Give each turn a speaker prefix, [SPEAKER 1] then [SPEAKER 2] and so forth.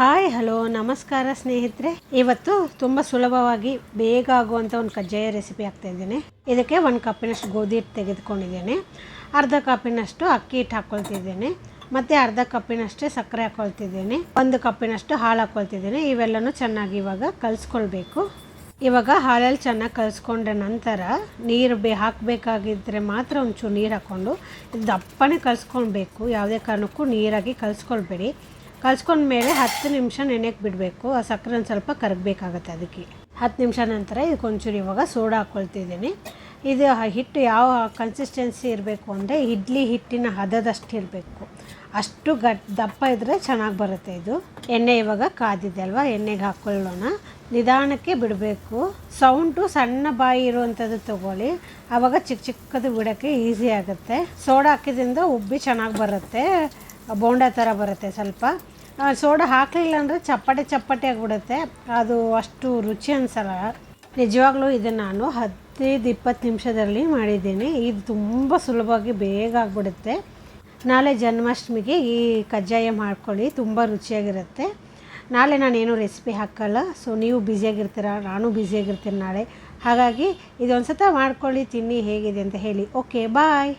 [SPEAKER 1] Hi, hello, ನಮಸ್ಕಾರ ಸ್ನೇಹಿತರೆ. ಇವತ್ತು ತುಂಬ ಸುಲಭವಾಗಿ ಬೇಗ ಆಗುವಂಥ ಒಂದು ಕಜ್ಜಾಯ ರೆಸಿಪಿ ಆಗ್ತಾ ಇದ್ದೇನೆ. ಇದಕ್ಕೆ ಒಂದು ಕಪ್ಪಿನಷ್ಟು ಗೋಧಿ ಹಿಟ್ಟು ತೆಗೆದುಕೊಂಡಿದ್ದೇನೆ. ಅರ್ಧ ಕಪ್ಪಿನಷ್ಟು ಅಕ್ಕಿ ಹಿಟ್ಟು ಹಾಕ್ಕೊಳ್ತಿದ್ದೇನೆ ಮತ್ತು ಅರ್ಧ ಕಪ್ಪಿನಷ್ಟೇ ಸಕ್ಕರೆ ಹಾಕ್ಕೊಳ್ತಿದ್ದೇನೆ ಒಂದು ಕಪ್ಪಿನಷ್ಟು ಹಾಲು ಹಾಕ್ಕೊಳ್ತಿದ್ದೇನೆ ಇವೆಲ್ಲನೂ ಚೆನ್ನಾಗಿ ಇವಾಗ ಕಲಿಸ್ಕೊಳ್ಬೇಕು. ಇವಾಗ ಹಾಲಲ್ಲಿ ಚೆನ್ನಾಗಿ ಕಲಿಸ್ಕೊಂಡ ನಂತರ ನೀರು ಬೇ ಹಾಕಬೇಕಾಗಿದ್ದರೆ ಮಾತ್ರ ಒಂಚೂರು ನೀರು ಹಾಕ್ಕೊಂಡು ದಪ್ಪನೇ ಕಲಿಸ್ಕೊಳ್ಬೇಕು. ಯಾವುದೇ ಕಾರಣಕ್ಕೂ ನೀರಾಗಿ ಕಲಿಸ್ಕೊಳ್ಬೇಡಿ. ಕಲ್ಸ್ಕೊಂಡ್ಮೇಲೆ ಹತ್ತು ನಿಮಿಷ ನೆನೆಯಕ್ಕೆ ಬಿಡಬೇಕು. ಆ ಸಕ್ಕರೆ ಸ್ವಲ್ಪ ಕರಗಬೇಕಾಗತ್ತೆ ಅದಕ್ಕೆ. ಹತ್ತು ನಿಮಿಷ ನಂತರ ಇದಕ್ಕೆ ಒಂಚೂರು ಇವಾಗ ಸೋಡಾ ಹಾಕ್ಕೊಳ್ತಿದ್ದೀನಿ ಇದು ಹಿಟ್ಟು ಯಾವ ಕನ್ಸಿಸ್ಟೆನ್ಸಿ ಇರಬೇಕು ಅಂದರೆ ಇಡ್ಲಿ ಹಿಟ್ಟಿನ ಹದದಷ್ಟು ಇರಬೇಕು. ಅಷ್ಟು ಗಟ್ ದಪ್ಪ ಇದ್ದರೆ ಚೆನ್ನಾಗಿ ಬರುತ್ತೆ ಇದು. ಎಣ್ಣೆ ಇವಾಗ ಕಾದಿದೆ ಅಲ್ವಾ, ಎಣ್ಣೆಗೆ ಹಾಕ್ಕೊಳ್ಳೋಣ ನಿಧಾನಕ್ಕೆ ಬಿಡಬೇಕು. ಸೌಂಡು ಸಣ್ಣ ಬಾಯಿ ಇರುವಂಥದ್ದು ತೊಗೊಳ್ಳಿ. ಆವಾಗ ಚಿಕ್ಕ ಚಿಕ್ಕದು ಬಿಡೋಕ್ಕೆ ಈಸಿ ಆಗುತ್ತೆ. ಸೋಡಾ ಹಾಕಿದ್ರಿಂದ ಉಬ್ಬಿ ಚೆನ್ನಾಗಿ ಬರುತ್ತೆ. ಬೋಂಡ ಥರ ಬರುತ್ತೆ ಸ್ವಲ್ಪ. ಸೋಡಾ ಹಾಕಲಿಲ್ಲ ಅಂದರೆ ಚಪ್ಪಟೆ ಚಪ್ಪಟೆ ಆಗಿಬಿಡುತ್ತೆ. ಅದು ಅಷ್ಟು ರುಚಿ ಅನ್ಸಲ್ಲ. ನಿಜವಾಗ್ಲೂ ಇದನ್ನು ನಾನು ಹದಿನೈದು ಇಪ್ಪತ್ತು ನಿಮಿಷದಲ್ಲಿ ಮಾಡಿದ್ದೀನಿ. ಇದು ತುಂಬ ಸುಲಭವಾಗಿ ಬೇಗ ಆಗಿಬಿಡುತ್ತೆ. ನಾಳೆ ಜನ್ಮಾಷ್ಟಮಿಗೆ ಈ ಕಜ್ಜಾಯ ಮಾಡ್ಕೊಳ್ಳಿ, ತುಂಬ ರುಚಿಯಾಗಿರುತ್ತೆ. ನಾಳೆ ನಾನೇನು ರೆಸಿಪಿ ಹಾಕಲ್ಲ ಸೊ ನೀವು ಬ್ಯುಸಿಯಾಗಿರ್ತೀರ ನಾನು ಬ್ಯುಸಿಯಾಗಿರ್ತೀನಿ ನಾಳೆ. ಹಾಗಾಗಿ ಇದೊಂದು ಸತ ಮಾಡ್ಕೊಳ್ಳಿ, ತಿನ್ನಿ, ಹೇಗಿದೆ ಅಂತ ಹೇಳಿ. Okay bye